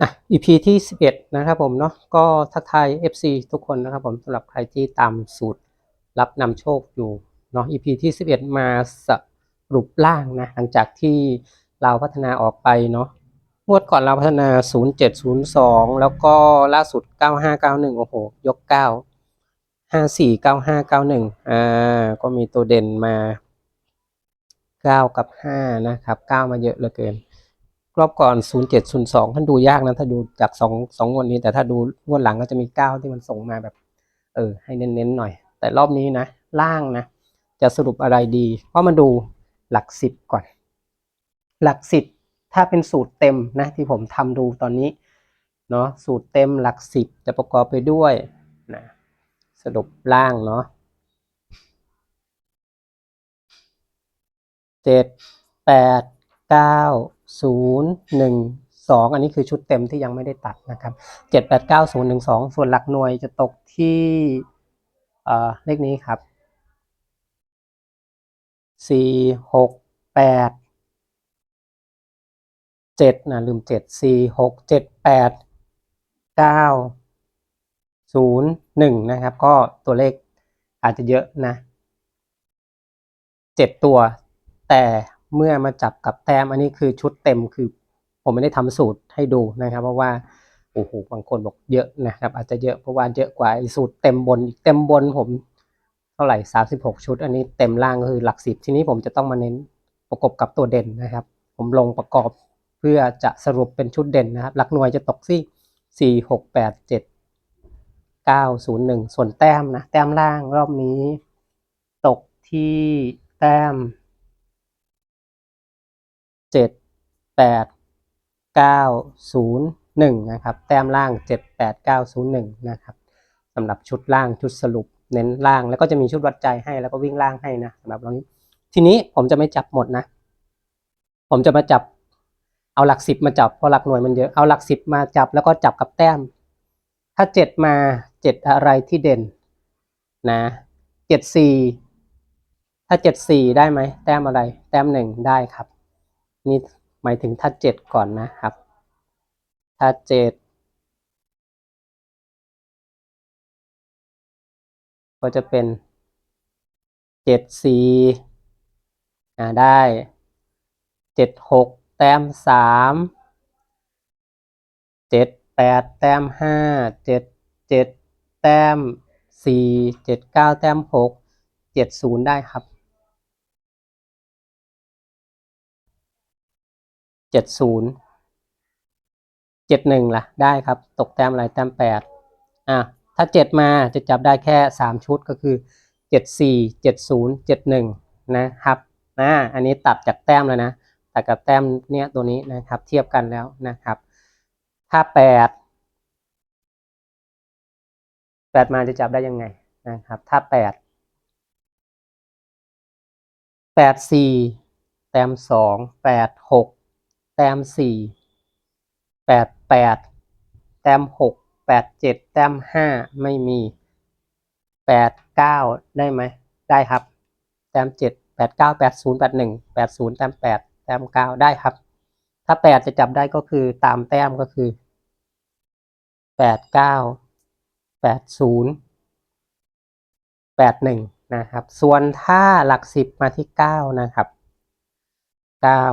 อะ EP ที่ 11 นะครับผมเนาะก็ทักทาย FC ทุกคนนะครับผมสำหรับใครที่ตามสูตรรับนำโชคอยู่เนาะ EP ที่ 11 มาสรุปล่างนะหลังจากที่เราพัฒนาออกไปเนาะงวดก่อนเราพัฒนา 0702 แล้วก็ล่าสุด 9591 โอ้โห ยก 9 549591 อ่า ก็มีตัวเด่นมา 9 กับ 5 นะครับ 9 มาเยอะเหลือเกิน รอบก่อน 0702ท่านดูยากนะ ถ้าดูจาก2 2งวดนี้ แต่ถ้าดูงวดหลังก็จะมี 9 ที่มันส่งมาแบบ เออ ให้เน้นๆหน่อย แต่รอบนี้นะ ล่างนะ จะสรุปอะไรดีก็มาดูหลัก 10 ก่อน หลัก 10 ถ้าเป็นสูตรเต็มนะ ที่ผมทำดูตอนนี้เนาะสูตรเต็มหลัก 10 จะประกอบไปด้วยนะสรุปล่างเนาะเจ็ดแปดเก้า ศูนย์หนึ่งสองอันนี้คือชุดเต็มที่ยังไม่ได้ตัดนะครับเจ็ดแปดเก้าศูนย์หนึ่งสองส่วนหลักหน่วยจะตกที่เออเลขนี้ครับสี่หกแปดเจ็ดนะลืมเจ็ดสี่หกเจ็ดแปดเก้าศูนย์หนึ่งนะครับ ก็ตัวเลขอาจจะเยอะนะเจ็ดตัวแต่ เมื่อมาจับกับแต้มอันนี้คือชุดเต็มคือ ผมไม่ได้ทำสูตรให้ดูนะครับ เพราะว่าโอ้โหบางคนบอกเยอะนะครับ อาจจะเยอะเพราะว่าเยอะกว่าสูตรเต็มบนอีกเต็มบนผมเท่าไหร่สามสิบหกชุด อันนี้เต็มล่างก็คือหลักสิบทีนี้ผมจะต้องมาเน้นประกบกับตัวเด่นนะครับ ผมลงประกอบเพื่อจะสรุปเป็นชุดเด่นนะครับ หลักหน่วยจะตกที่สี่หกแปดเจ็ดเก้าศูนย์หนึ่งส่วนแต้มนะ แต้มล่างรอบนี้ ตกที่แต้ม เจ็ดแปดเก้าศูนย์หนึ่งนะครับ แต้มล่างเจ็ดแปดเก้าศูนย์หนึ่งนะครับสำหรับชุดล่างชุดสรุปเน้นล่างแล้วก็จะมีชุดวัดใจให้แล้วก็วิ่งล่างให้นะสำหรับเรานี้ ทีนี้ผมจะไม่จับหมดนะ ผมจะมาจับเอาหลักสิบมาจับเพราะหลักหน่วยมันเยอะเอาหลักสิบมาจับแล้วก็จับกับแต้ม ถ้าเจ็ดมาเจ็ดอะไรที่เด่นนะเจ็ดสี่ถ้าเจ็ดสี่ได้ไหมแต้มอะไร แต้มหนึ่งได้ครับ นี่หมายถึงถ้าเจ็ดก่อนนะครับถ้าเจ็ดก็จะเป็นเจ็ดสี่ได้เจ็ดหกแต้มสามเจ็ดแปดแต้มห้าเจ็ดเจ็ดแต้มสี่เจ็ดเก้าแต้มหกเจ็ดศูนย์ได้ครับ เจ็ดศูนย์เจ็ดหนึ่งล่ะได้ครับ ตกแต้มอะไรแต้มแปดอะถ้าเจ็ดมาจะจับได้แค่สามชุดก็คือเจ็ดสี่เจ็ดศูนย์เจ็ดหนึ่งนะครับอ่าอันนี้ตัดจากแต้มแล้วนะตัดกับแต้มเนี้ยตัวนี้นะครับ เทียบกันแล้วนะครับ ถ้าแปดแปดมาจะจับได้ยังไงนะครับ ถ้าแปดแปดสี่แต้มสองแปดหก แต้มสี่แปดแปดแต้มหกแปดเจ็ดแต้มห้าไม่มีแปดเก้าได้ไหมได้ครับ แต้มเจ็ดแปดเก้าแปดศูนย์แปดหนึ่งแปดศูนย์แต้มแปดแต้มเก้าได้ครับ ถ้าแปดจะจับได้ก็คือตามแต้มก็คือแปดเก้าแปดศูนย์แปดหนึ่งนะครับ ส่วนถ้าหลักสิบมาที่เก้านะครับเก้า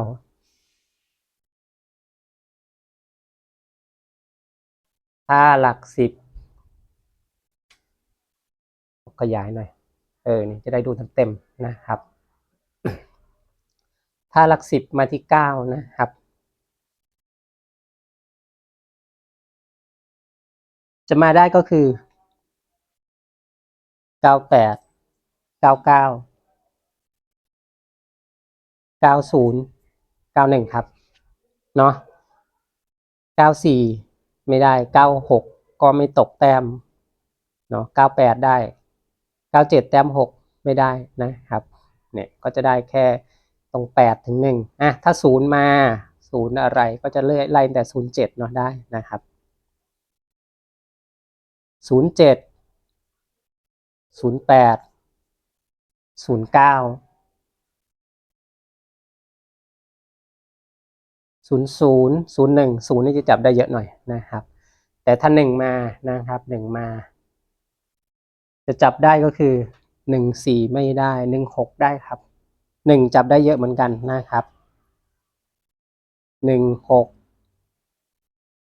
ถ้าหลักสิบขยายหน่อย เออ นี่จะได้ดูเต็มๆนะครับ ถ้าหลักสิบมาที่เก้านะครับ จะมาได้ก็คือเก้าแปดเก้าเก้าเก้าศูนย์เก้าหนึ่งครับ เนาะเก้าสี่ ไม่ได้เก้าหกก็ไม่ตกแต้มเนาะเก้าแปดได้เก้าเจ็ดแต้มหกไม่ได้นะครับเนี่ยก็จะได้แค่ตรงแปดถึงหนึ่งอะถ้าศูนย์มาศูนย์อะไรก็จะเลื่อยไล่แต่ศูนย์เจ็ดเนาะได้นะครับศูนย์เจ็ดศูนย์แปดศูนย์เก้า ศูนย์ศูนย์ศูนย์หนึ่งศูนย์นี่จะจับได้เยอะหน่อยนะครับ แต่ถ้าหนึ่งมานะครับหนึ่งมา จะจับได้ก็คือหนึ่งสี่ไม่ได้หนึ่งหกได้ครับหนึ่งจับได้เยอะเหมือนกันนะครับหนึ่งหก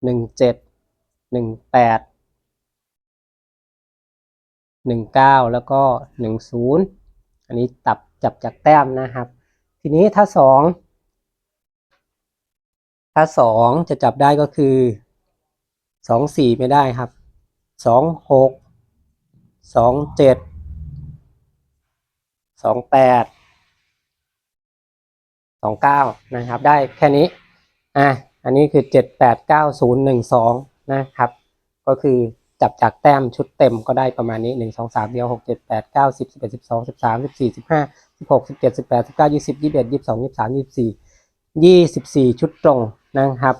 หนึ่งเจ็ดหนึ่งแปดหนึ่งเก้าแล้วก็หนึ่งศูนย์อันนี้ตับจับจากแต้มนะครับ ทีนี้ถ้าสอง ถ้าสองจะจับได้ก็คือสองสี่ไม่ได้ครับสองหกสองเจ็ดสองแปดสองเก้านะครับ ได้แค่นี้อะอันนี้คือเจ็ดแปดเก้าศูนย์หนึ่งสองนะครับ ก็คือจับจากแต้มชุดเต็มก็ได้ประมาณนี้หนึ่งสองสามเดียวหกเจ็ดแปดเก้าสิบสิบเอ็ดสิบสองสิบสามสิบสี่สิบห้าสิบหกสิบเจ็ดสิบแปดสิบเก้ายี่สิบยี่สิบเอ็ดยี่สิบสองยี่สิบสามยี่สิบสี่ ยี่สิบสี่ชุดตรงนะครับ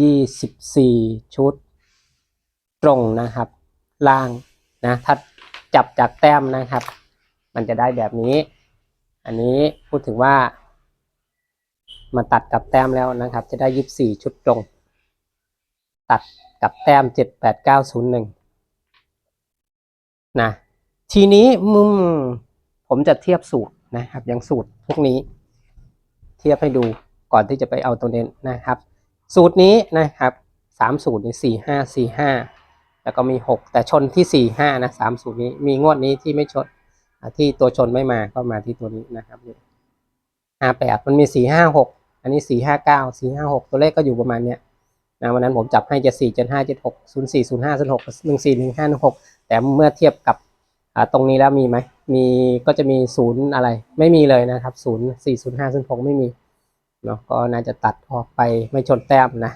ยี่สิบสี่ชุดตรงนะครับ ล่างนะถ้าจับจากแต้มนะครับ มันจะได้แบบนี้ อันนี้พูดถึงว่า มาตัดกับแต้มแล้วนะครับ จะได้ยี่สิบสี่ชุดตรง ตัดกับแต้มเจ็ดแปดเก้าศูนย์หนึ่งนะทีนี้มุมผมจะเทียบสูตรนะครับอย่างสูตร พวกนี้ เทียบให้ดูก่อนที่จะไปเอาตัวเน้นนะครับ สูตรนี้นะครับสามสูตรนี้สี่ห้าสี่ห้าแล้วก็มีหกแต่ชนที่สี่ห้านะสามสูตรนี้มีงวดนี้ที่ไม่ชนที่ตัวชนไม่มาก็มาที่ตัวนี้นะครับห้าแปดมันมีสี่ห้าหกอันนี้สี่ห้าเก้าสี่ห้าหกตัวเลขก็อยู่ประมาณเนี้ยนะวันนั้นผมจับให้เจ็ดสี่เจ็ดห้าเจ็ดหกศูนย์สี่ศูนย์ห้าศูนย์หกหนึ่งสี่หนึ่งห้าหนึ่งหกแต่เมื่อเทียบกับ อ่าตรงนี้แล้วมีไหมมีก็จะมีศูนย์อะไร ไม่มีเลยนะครับศูนย์สี่ศูนย์ห้าศูนย์หกไม่มีเนาะก็น่าจะตัดออกไปไม่ชนแต้มนะ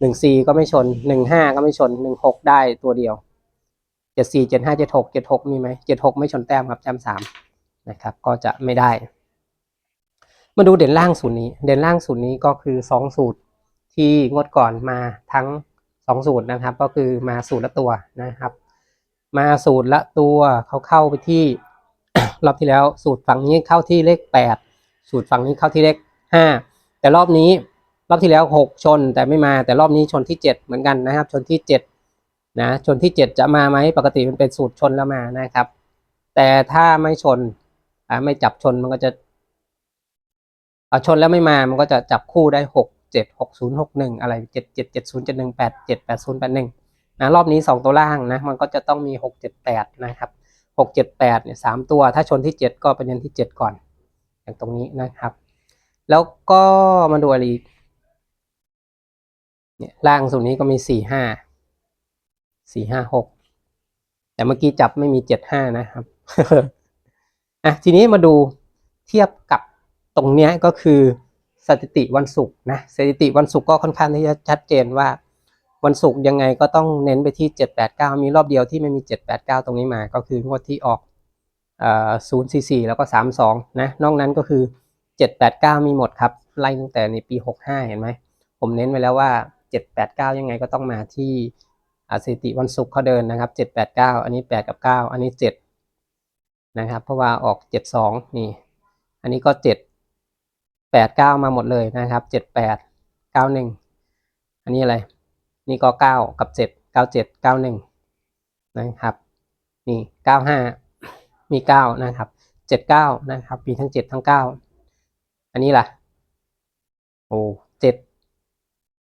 หนึ่งสี่ก็ไม่ชนหนึ่งห้าก็ไม่ชนหนึ่งหกได้ตัวเดียวเจ็ดสี่เจ็ดห้าเจ็ดหกเจ็ดหกมีไหมเจ็ดหกไม่ชนแต้มครับแต้มสามนะครับก็จะไม่ได้ มาดูเด่นล่างสูตรนี้ เด่นล่างสูตรนี้ก็คือสองสูตรที่งดก่อนมาทั้งสองสูตรนะครับ ก็คือมาสูตรละตัวนะครับ มาสูตรละตัวเขาเข้าไปที่รอบที่แล้วสูตรฝั่งนี้เข้าที่เลขแปดสูตรฝั่งนี้เข้าที่เลขห้าแต่รอบนี้รอบที่แล้วหกชนแต่ไม่มาแต่รอบนี้ชนที่เจ็ดเหมือนกันนะครับ ชนที่เจ็ดนะชนที่เจ็ดจะมาไหมปกติมันเป็นสูตรชนแล้วมานะครับ แต่ถ้าไม่ชนไม่จับชนมันก็จะเอาชนแล้วไม่มามันก็จะจับคู่ได้หกเจ็ดหกศูนย์หกหนึ่งอะไรเจ็ดเจ็ดเจ็ดศูนย์เจ็ดห นะรอบนี้สองตัวล่างนะมันก็จะต้องมีหกเจ็ดแปดนะครับหกเจ็ดแปดเนี่ยสามตัว ถ้าชนที่เจ็ดก็เป็นยันที่เจ็ดก่อนอย่างตรงนี้นะครับ แล้วก็มาดูอะไรอีกเนี่ยล่างส่วนนี้ก็มีสี่ห้าสี่ห้าหกแต่เมื่อกี้จับไม่มีเจ็ดห้านะครับอะทีนี้มาดูเทียบกับตรงเนี้ยก็คือสถิติวันศุกร์นะสถิติวันศุกร์ก็ค่อนข้างที่จะชัดเจนว่า วันศุกร์ยังไงก็ต้องเน้นไปที่ 789 มีรอบเดียวที่ไม่มี 789 ตรงนี้มา ก็คืองวดที่ออกเอ่อ044 แล้วก็ 32 นะ นอกนั้นก็คือ 789 มีหมดครับ ไล่ตั้งแต่ในปี 65 เห็นไหม ผมเน้นไว้แล้วว่า 789 ยังไงก็ต้องมาที่อาสถิติวันศุกร์เขาเดินนะครับ 789 อันนี้ 8 กับ 9 อันนี้ 7 นะครับ เพราะว่าออก 72 นี่ อันนี้ก็ 7 89 มาหมดเลยนะครับ 78 91 อันนี้อะไร นี่ก็เก้ากับเจ็ดเก้าเจ็ดเก้าหนึ่งนะครับนี่เก้าห้ามีเก้านะครับเจ็ดเก้านะครับมีทั้งเจ็ดทั้งเก้าอันนี้ล่ะโอ้เจ็ด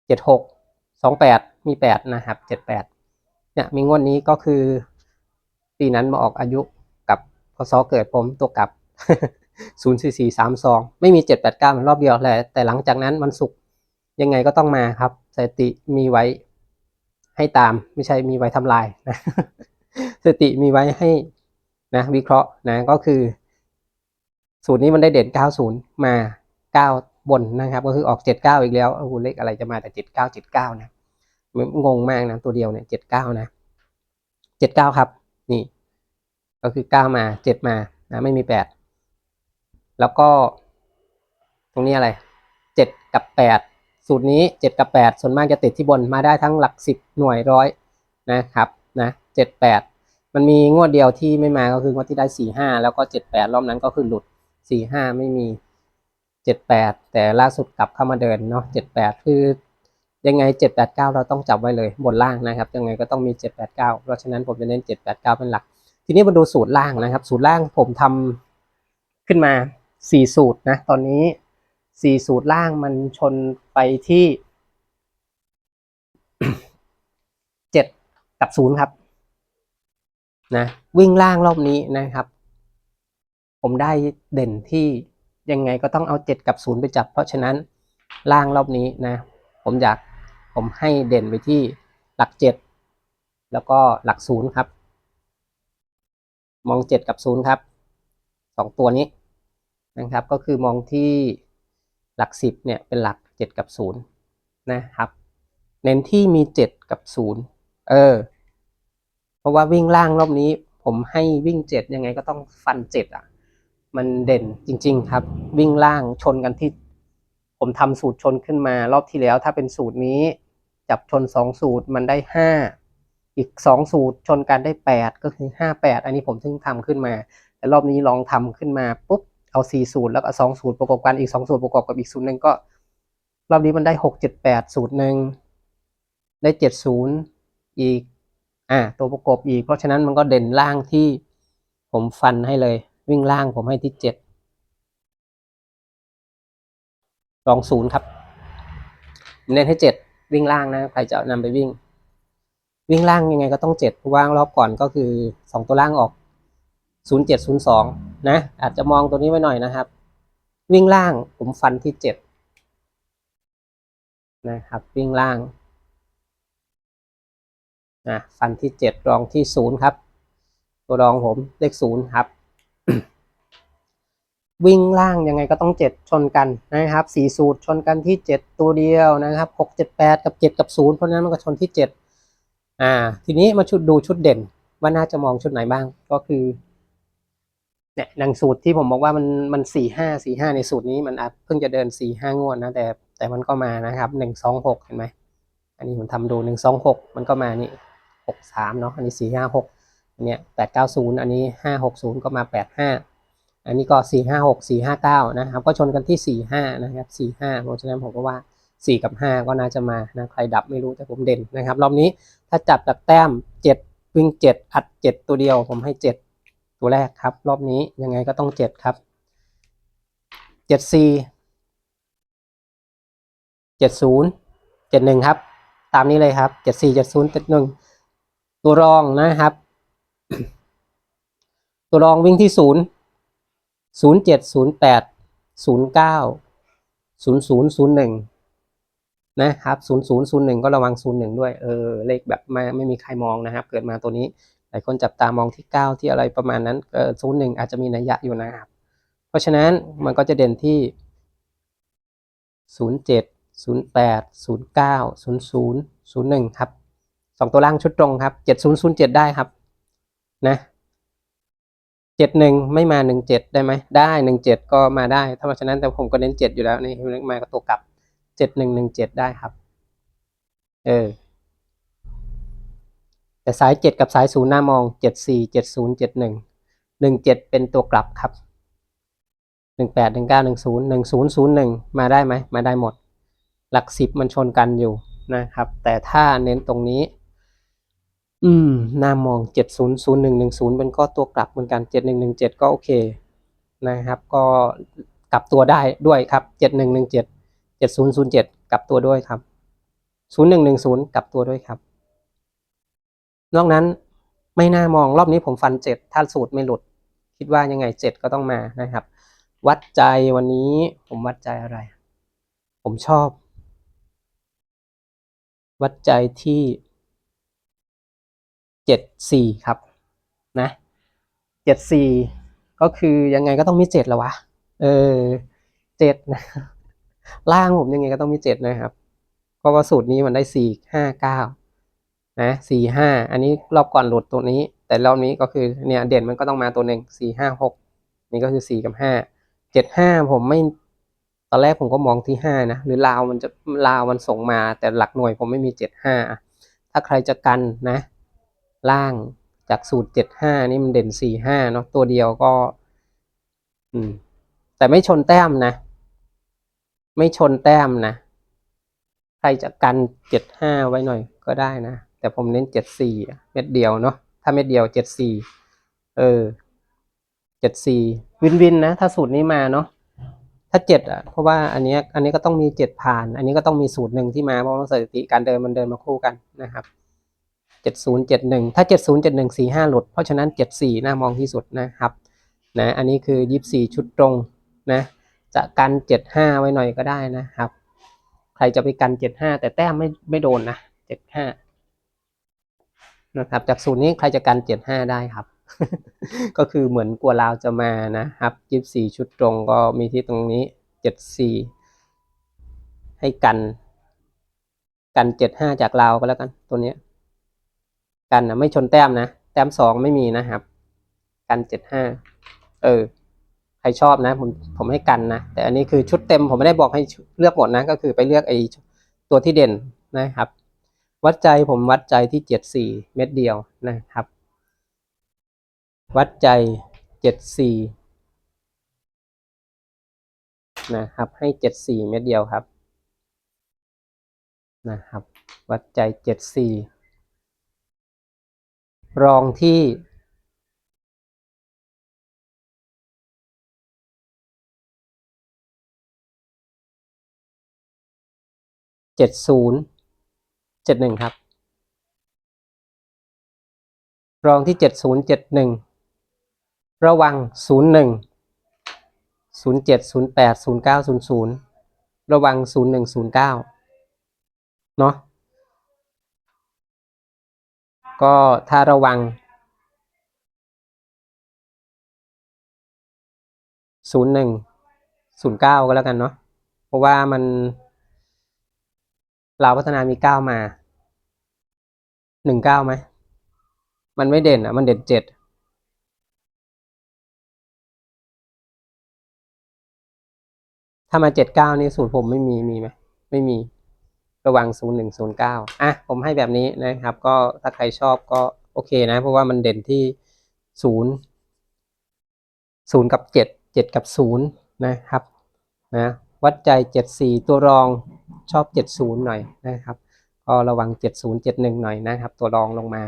เจ็ดหกสองแปดมีแปดนะครับเจ็ดแปดเนี่ยมีงวดนี้ก็คือปีนั้นมาออกอายุกับพศเกิดผมตัวกับศูนย์สี่สี่สามสองไม่มีเจ็ดแปดเก้ารอบเดียวแหละแต่หลังจากนั้นมันสุกร์ยังไงก็ต้องมาครับ สถิติมีไว้ให้ตามไม่ใช่มีไว้ทำลายนะสถิติมีไว้ให้นะวิเคราะห์นะก็คือ สูตรนี้มันได้เด่น 90 มา 9 บนนะครับ ก็คือออก 79 อีกแล้วโอ้โหเลขอะไรจะมาแต่ 79 79 นะงงมากนะตัวเดียวเนี่ย 79 นะ 79 ครับ นี่ ก็คือ 9 มา 7 มานะไม่มี 8 แล้วก็ ตรงนี้อะไร 7 กับ 8 สูตรนี้ 7 กับ 8 ส่วนมากจะติดที่บนมาได้ทั้งหลัก 10 หน่วยร้อยนะครับนะ7 8มันมีงวดเดียวที่ไม่มาก็คืองวดที่ได้4 5แล้วก็7 8รอบนั้นก็คือหลุด4 5ไม่มีเจ็ดแปดแต่ล่าสุดกลับเข้ามาเดินเนาะเจ็ดแปดคือยังไงเจ็ดแปดเก้าเราต้องจับไว้เลยบนล่างนะครับยังไงก็ต้องมีเจ็ดแปดเก้าเพราะฉะนั้นผมจะเน้นเจ็ดแปดเก้าเป็นหลัก ทีนี้มาดูสูตรล่างนะครับ สูตรล่างผมทำขึ้นมาสี่สูตรนะตอนนี้ สี่สูตรล่างมันชนไปที่เจ็ดกับศูนย์ครับ นะ วิ่งล่างรอบนี้นะครับ ผมได้เด่นที่ยังไงก็ต้องเอาเจ็ดกับศูนย์ไปจับ เพราะฉะนั้นล่างรอบนี้นะ ผมอยากผมให้เด่นไปที่หลักเจ็ดแล้วก็หลักศูนย์ครับ มองเจ็ดกับศูนย์ครับสองตัวนี้นะครับ ก็คือมองที่ หลักสิบเนี่ยเป็นหลักเจ็ดกับศูนย์นะครับ เน้นที่มีเจ็ดกับศูนย์เออ เพราะว่าวิ่งล่างรอบนี้ ผมให้วิ่งเจ็ดยังไงก็ต้องฟันเจ็ดอะ มันเด่นจริง ๆ ครับ วิ่งล่างชนกันที่ ผมทำสูตรชนขึ้นมารอบที่แล้ว ถ้าเป็นสูตรนี้ จับชนสองสูตรมันได้ห้าอีกสองสูตรชนกันได้แปดก็คือห้าแปดอันนี้ผมเพิ่งทำขึ้นมาแต่รอบนี้ลองทำขึ้นมาปุ๊บ เอาสี่สูตรแล้วก็สองสูตรประกอบกันอีกสองสูตรประกอบกับอีกสูตรหนึ่งก็ รอบนี้มันได้หกเจ็ดแปดสูตรหนึ่งได้เจ็ดศูนย์อีกอ่าตัวประกอบอีก เพราะฉะนั้นมันก็เด่นล่างที่ผมฟันให้เลย วิ่งล่างผมให้ที่เจ็ดลองศูนย์ครับ เน้นให้เจ็ดวิ่งล่างนะใครจะนำไปวิ่ง วิ่งล่างยังไงก็ต้องเจ็ดเพราะว่ารอบก่อนก็คือสองตัวล่างออก ศูนย์เจ็ดศูนะ อาจจะมองตัวนี้ไว้หน่อยนะครับ วิ่งล่างผมฟันที่เจ็ดนะครับ วิ่งล่างนะฟันที่เจ็ดรองที่ศูนย์ครับ ตัวรองผมเลขศูนย์ครับ วิ่งล่างยังไงก็ต้องเจ็ดชนกันนะครับสี่สูตรชนกันที่เจ็ดตัวเดียวนะครับหกเจ็ดแปดกับเจ็ดกับศูนย์เพราะฉะนั้นมันก็ชนที่เจ็ดอ่า ทีนี้มาชุดดูชุดเด่นว่าน่าจะมองชุดไหนบ้างก็คือ เนี่ยดังสูตรที่ผมบอกว่ามันมันสี่ห้าสี่ห้าในสูตรนี้มันอาจเพิ่งจะเดินสี่ห้างวดนะแต่แต่มันก็มานะครับหนึ่งสองหกเห็นไหมอันนี้ผมทำดูหนึ่งสองหกมันก็มานี่หกสามเนาะอันนี้สี่ห้าหกอันเนี้ยแปดเก้าศูนย์อันนี้ห้าหกศูนย์ก็มาแปดห้าอันนี้ก็สี่ห้าหกสี่ห้าเก้านะครับ ก็ชนกันที่สี่ห้านะครับสี่ห้าเพราะฉะนั้นผมก็ว่าสี่กับห้าก็น่าจะมานะใครดับไม่รู้แต่ผมเด่นนะครับ รอบนี้ถ้าจับจากแต้มเจ็ดวิ่งเจ็ดอัดเจ็ดตัวเดียวผมให้เจ็ด ตัวแรกครับ รอบนี้ยังไงก็ต้องเจ็ดครับเจ็ดสี่เจ็ดศูนย์เจ็ดหนึ่งครับ ตามนี้เลยครับเจ็ดสี่เจ็ดศูนย์เจ็ดหนึ่งตัวรองนะครับ ตัวรองวิ่งที่ศูนย์ศูนย์เจ็ดศูนย์แปดศูนย์เก้าศูนย์ศูนย์ศูนย์หนึ่งนะครับศูนย์ศูนย์ศูนย์หนึ่งก็ระวังศูนย์หนึ่งด้วย เออ เลขแบบไม่ไม่มีใครมองนะครับ เกิดมาตัวนี้ายคนจับตามองที่เก้าที่อะไรประมาณนั้นเออศูนย์หนึ่งอาจจะมีนัยยะอยู่นะครับ เพราะฉะนั้นมันก็จะเด่นที่ศูนย์เจ็ดศูนย์แปดศูนย์เก้าศูนย์ศูนย์ศูนย์หนึ่งครับสองตัวล่างชุดตรงครับเจ็ดศูนย์ศูนย์เจ็ดได้ครับนะเจ็ดหนึ่งไม่มาหนึ่งเจ็ดได้ไหมได้หนึ่งเจ็ดก็มาได้ ถ้าเพราะฉะนั้นแต่ผมก็เน้นเจ็ดอยู่แล้วนี่มาก็ตัวกลับเจ็ดหนึ่งหนึ่งเจ็ดได้ครับ เออ แต่สายเจ็ดกับสายศูนย์หน้ามองเจ็ดสี่เจ็ดศูนย์เจ็ดหนึ่งหนึ่งเจ็ดเป็นตัวกลับครับหนึ่งแปดหนึ่งเก้าหนึ่งศูนย์หนึ่งศูนย์ศูนย์หนึ่งมาได้ไหม มาได้หมด หลักสิบมันชนกันอยู่นะครับ แต่ถ้าเน้นตรงนี้ อืม หน้ามองเจ็ดศูนย์ศูนย์หนึ่งหนึ่งศูนย์เป็นก็ตัวกลับเหมือนกันเจ็ดหนึ่งหนึ่งเจ็ดก็โอเคนะครับ ก็กลับตัวได้ด้วยครับเจ็ดหนึ่งหนึ่งเจ็ดเจ็ดศูนย์ศูนย์เจ็ดกลับตัวด้วยครับศูนย์หนึ่งหนึ่งศูนย์กลับตัวด้วยครับ นอกนั้นไม่น่ามองรอบนี้ผมฟันเจ็ดถ้าสูตรไม่หลุด คิดว่ายังไงเจ็ดก็ต้องมานะครับ วัดใจวันนี้ผมวัดใจอะไร ผมชอบ วัดใจที่เจ็ดสี่ครับนะเจ็ดสี่ก็คือยังไงก็ต้องมีเจ็ดแล้ววะ เออเจ็ดนะล่างผมยังไงก็ต้องมีเจ็ดนะครับ เพราะว่าสูตรนี้มันได้สี่ห้าเก้า นะสี่ห้าอันนี้รอบก่อนหลุดตัวนี้ แต่รอบนี้ก็คือเนี่ยเด่นมันก็ต้องมาตัวหนึ่งสี่ห้าหกนี่ก็คือสี่กับห้าเจ็ดห้าผมไม่ตอนแรกผมก็มองที่ห้านะหรือลาวมันจะลาวมันส่งมา แต่หลักหน่วยผมไม่มีเจ็ดห้าถ้าใครจะกันนะ ล่างจากสูตรเจ็ดห้านี่มันเด่นสี่ห้าเนาะตัวเดียวก็ อืม แต่ไม่ชนแต้มนะ ไม่ชนแต้มนะ ใครจะกันเจ็ดห้าไว้หน่อยก็ได้นะ แต่ผมเน้นเจ็ดสี่เม็ดเดียวเนาะถ้าเม็ดเดียวเจ็ดสี่เออเจ็ดสี่วินวินนะ ถ้าสูตรนี้มาเนาะถ้าเจ็ดอะเพราะว่าอันนี้อันนี้ก็ต้องมีเจ็ดผ่าน อันนี้ก็ต้องมีสูตรหนึ่งที่มาเพราะว่าสถิติการเดินมันเดินมาคู่กันนะครับเจ็ดศูนย์เจ็ดหนึ่งถ้าเจ็ดศูนย์เจ็ดหนึ่งสี่ห้าหลุด เพราะฉะนั้นเจ็ดสี่น่ามองที่สุดนะครับนะอันนี้คือยี่สี่ชุดตรงนะจะกันเจ็ดห้าไว้หน่อยก็ได้นะครับ ใครจะไปกันเจ็ดห้าแต่แต้มไม่ไม่โดนนะเจ็ดห้า นะครับ จากสูตรนี้ใครจะกันเจ็ดห้าได้ครับ ก็คือเหมือนกลัวลาวจะมานะครับยี่สี่ชุดตรงก็มีที่ตรงนี้เจ็ดสี่ให้กัน กันเจ็ดห้าจากลาวก็แล้วกันตัวเนี้ยกันนะไม่ชนแต้มนะ แต้มสองไม่มีนะครับ กันเจ็ดห้าเออใครชอบนะผมผมให้กันนะแต่อันนี้คือชุดเต็มผมไม่ได้บอกให้เลือกหมดนะก็คือไปเลือกไอ้ตัวที่เด่นนะครับ วัดใจผมวัดใจที่เจ็ดสี่เม็ดเดียวนะครับ วัดใจเจ็ดสี่นะครับ ให้เจ็ดสี่เม็ดเดียวครับนะครับ วัดใจเจ็ดสี่รองที่เจ็ดศูนย์ เจ็ดหนึ่งครับ รองที่เจ็ดศูนย์เจ็ดหนึ่งระวังศูนย์หนึ่งศูนย์เจ็ดศูนย์แปดศูนย์เก้าศูนย์ศูนย์ระวังศูนย์หนึ่งศูนย์เก้าเนาะก็ถ้าระวังศูนย์หนึ่งศูนย์เก้าก็แล้วกันเนาะเพราะว่ามัน เราวพัฒนามีเก้ามาหนึ่งเก้าไหมมันไม่เด่นอะ มันเด่นเจ็ดถ้ามาเจ็ดเก้านี่สูตรผมไม่มีมีไหมไม่มีระวังศูนย์หนึ่งศูนย์เก้าอะผมให้แบบนี้นะครับ ก็ถ้าใครชอบก็โอเคนะ เพราะว่ามันเด่นที่ศูนย์ศูนย์กับเจ็ดเจ็ดกับศูนย์นะครับนะวัดใจเจ็ดสี่ตัวรอง ชอบเจ็ดศูนย์หน่อยนะครับก็ระวังเจ็ดศูนย์เจ็ดหนึ่งหน่อยนะครับ ตัวรองลงมา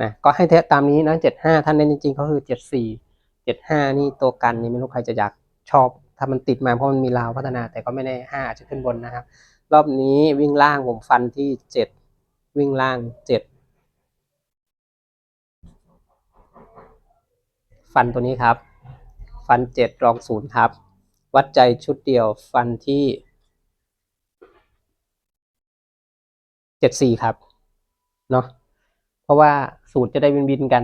นะก็ให้เทสตามนี้นะเจ็ดห้าท่านเน้นจริงๆ ก็คือเจ็ดสี่เจ็ดห้านี่ตัวกันนี่ไม่รู้ใครจะอยากชอบ ถ้ามันติดมาเพราะมันมีราวพัฒนาแต่ก็ไม่ได้ห้าอาจจะขึ้นบนนะครับ รอบนี้วิ่งล่างผมฟันที่เจ็ดวิ่งล่างเจ็ดฟันตัวนี้ครับ ฟันเจ็ดรองศูนย์ครับ วัดใจชุดเดียวฟันที่ เจ็ดสี่ครับ เนาะเพราะว่าสูตรจะได้วินวินกัน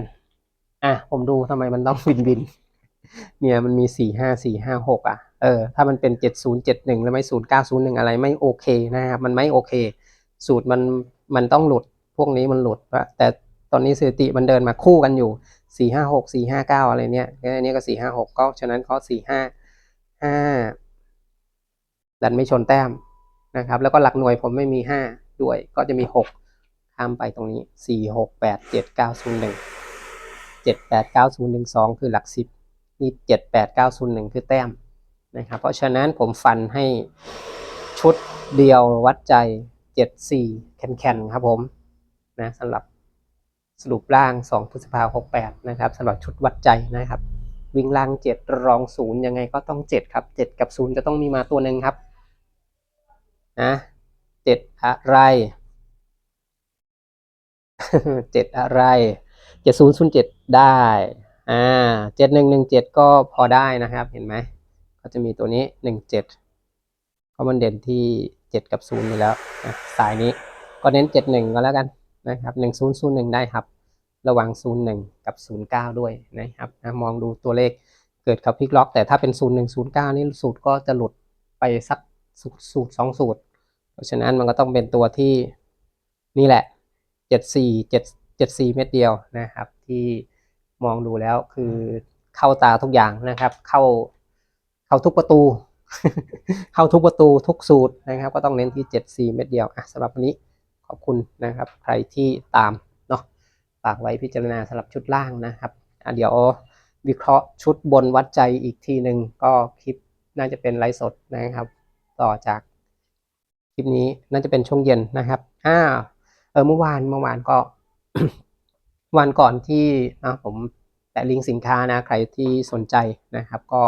อะ ผมดูทำไมมันต้องวินวิน เนี่ยมันมีสี่ห้าสี่ห้าหกอะ เออ ถ้ามันเป็นเจ็ดศูนย์เจ็ดหนึ่งแล้วไม่ศูนย์เก้าศูนย์หนึ่งอะไรไม่โอเคนะครับ มันไม่โอเค สูตรมันมันต้องหลุด พวกนี้มันหลุดแต่ตอนนี้สถิติมันเดินมาคู่กันอยู่สี่ห้าหกสี่ห้าเก้าอะไรเนี่ยอันนี้ก็สี่ห้าหกก็ฉะนั้นเขาสี่ห้าห้าดันไม่ชนแต้มนะครับ แล้วก็หลักหน่วยผมไม่มีห้า ด้วย ก็จะมีหกข้ามไปตรงนี้สี่หกแปดเจ็ดเก้าศูนย์หนึ่งเจ็ดแปดเก้าศูนย์หนึ่งสองคือหลักสิบนี่เจ็ดแปดเก้าศูนย์หนึ่งคือแต้มนะครับ เพราะฉะนั้นผมฟันให้ชุดเดียววัดใจเจ็ดสี่แคนๆครับผมนะสำหรับสรุปล่างสองพฤษภาหกแปดนะครับสำหรับชุดวัดใจนะครับ วิ่งล่างเจ็ดรองศูนย์ยังไงก็ต้องเจ็ดครับเจ็ดกับศูนย์จะต้องมีมาตัวหนึ่งครับนะ เจ็ดอะไรเจ็ดอะไรเจ็ดศูนย์ศูนย์เจ็ดได้อ่าเจ็ดหนึ่งหนึ่งเจ็ดก็พอได้นะครับเห็นไหมก็จะมีตัวนี้หนึ่งเจ็ดเพราะมันเด่นที่เจ็ดกับศูนย์อยู่แล้วนะสายนี้ก็เน้นเจ็ดหนึ่งก็แล้วกันนะครับหนึ่งศูนย์ศูนย์หนึ่งได้ครับ ระวังศูนย์หนึ่งกับศูนย์เก้าด้วยนะครับนะมองดูตัวเลขเกิดกับพลิกล็อก แต่ถ้าเป็นศูนย์หนึ่งศูนย์เก้านี่สูตรก็จะหลุดไปสักสูตรสองสูตร เพราะฉะนั้นมันก็ต้องเป็นตัวที่นี่แหละเจ็ดสี่เม็ดเดียวนะครับ ที่มองดูแล้วคือเข้าตาทุกอย่างนะครับ เข้าเข้าทุกประตู เข้าทุกประตูทุกสูตรนะครับ ก็ต้องเน้นที่เจ็ดสี่เม็ดเดียวอะสำหรับวันนี้ขอบคุณนะครับ ใครที่ตามเนาะฝากไว้พิจารณาสำหรับชุดล่างนะครับอะเดี๋ยววิเคราะห์ชุดบนวัดใจอีกทีหนึ่งก็คลิปน่าจะเป็นไลฟ์สดนะครับ ต่อจาก คลิปนี้น่าจะเป็นช่วงเย็นนะครับอ้าวเออเมื่อวานเมื่อวานก็วันก่อนที่นะผมแปะลิงก์สินค้านะ ใครที่สนใจนะครับ ก็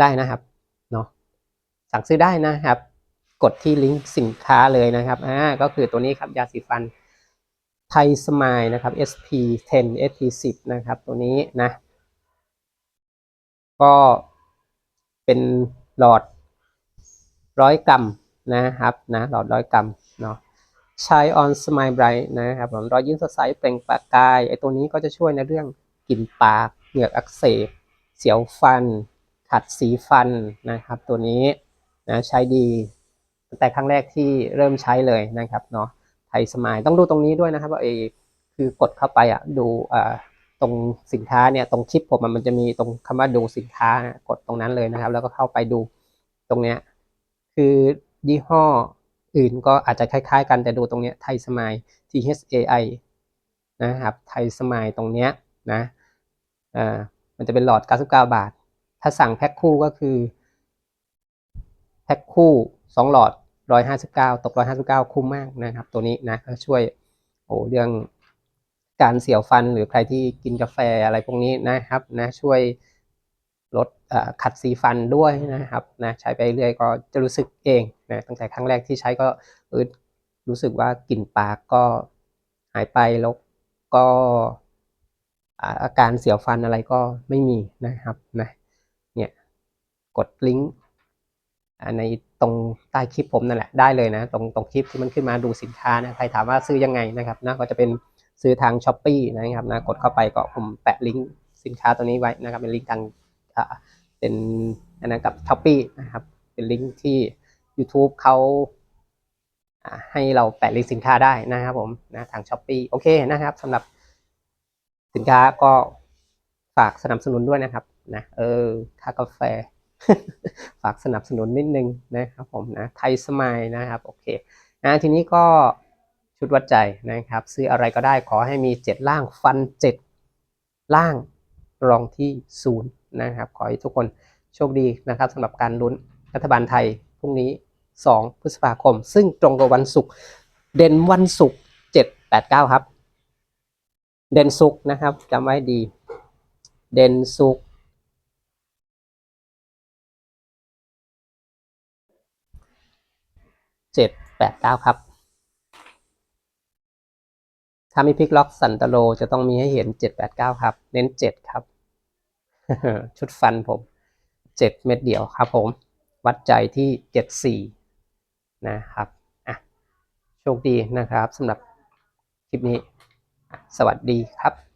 ได้นะครับเนาะสั่งซื้อได้นะครับ กดที่ลิงก์สินค้าเลยนะครับอ่าก็คือตัวนี้ครับยาสีฟันไทยสมายนะครับ SP 10 SP 10นะครับ ตัวนี้นะ ก็เป็นหลอดร้อยกรัม นะครับนะหลอดร้อยกรัมเนาะใช้ออนสมายไบรท์นะครับผมรอยยิ้มสดใสเปล่งประกายไอตัวนี้ก็จะช่วยในเรื่องกลิ่นปากเหงือกอักเสบ เสียวฟัน ขัดสีฟันนะครับ ตัวนี้นะใช้ดีตั้งแต่ครั้งแรกที่เริ่มใช้เลยนะครับเนาะไทยสมายต้องดูตรงนี้ด้วยนะครับว่าเอคือกดเข้าไปอะดูอ่าตรงสินค้าเนี่ยตรงคลิปผมมันจะมีตรงคำว่าดูสินค้านะกดตรงนั้นเลยนะครับ แล้วก็เข้าไปดูตรงเนี้ยคือ ยี่ห้ออื่นก็อาจจะคล้ายๆ กันแต่ดูตรงเนี้ยไทยสมาย T H A I นะครับไทยสมายตรงเนี้ยนะอ่ามันจะเป็นหลอด 99 บาท ถ้าสั่งแพ็คคู่ก็คือแพ็คคู่2หลอด 159 ตก 159 คุ้มมากนะครับ ตัวนี้นะก็ช่วยโอ้เรื่องการเสียวฟันหรือใครที่กินกาแฟอะไรพวกนี้นะครับนะช่วย ลดขัดสีฟันด้วยนะครับนะใช้ไปเรื่อยก็จะรู้สึกเองนะตั้งแต่ครั้งแรกที่ใช้ก็รู้สึกว่ากลิ่นปากก็หายไปแล้วก็อาการเสียวฟันอะไรก็ไม่มีนะครับนะเนี่ยกดลิงก์ในตรงใต้คลิปผมนั่นแหละได้เลยนะ ตรงตรงคลิปที่มันขึ้นมาดูสินค้านะใครถามว่าซื้อยังไงนะครับนะก็จะเป็นซื้อทาง s h อ p e e นะครับนะกดเข้าไปก็ผมแปะลิงก์สินค้าตัวนี้ไว้นะครับเป็นลิงก์ทางาเป็นอันนั้นกับ s h อ p e e นะครับ เป็นลิงก์ที่ YouTube เขาให้เราแปะลิงก์สินค้าได้นะครับผมนะทาง s h อ p e e โอเคนะครับสำหรับสินค้าก็ฝากสนับสนุนด้วยนะครับนะเออค่ากาแฟ ฝากสนับสนุนนิดนึงนะครับผมนะไทยสมัยนะครับโอเคนะทีนี้ก็ชุดวัดใจนะครับ ซื้ออะไรก็ได้ขอให้มี 7 ล่างฟัน 7 ล่างรองที่ศู นะครับ ขอให้ทุกคนโชคดีนะครับสำหรับการลุ้นรัฐบาลไทยพรุ่งนี้ 2 พฤษภาคม ซึ่งตรงกับวันศุกร์เด่นวันศุกร์7 8 9 ครับ เด่นศุกร์นะครับจำไว้ดี เด่นศุกร์เจ็ดแปดเก้าครับถ้ามีพลิกล็อกสันตโลจะต้องมีให้เห็นเจ็ดแปดเก้าครับ เน้นเจ็ดครับ ชุดฟันผมเจ็ดเม็ดเดียวครับผม วัดใจที่เจ็ดสี่นะครับอะโชคดีนะครับสำหรับคลิปนี้ สวัสดีครับ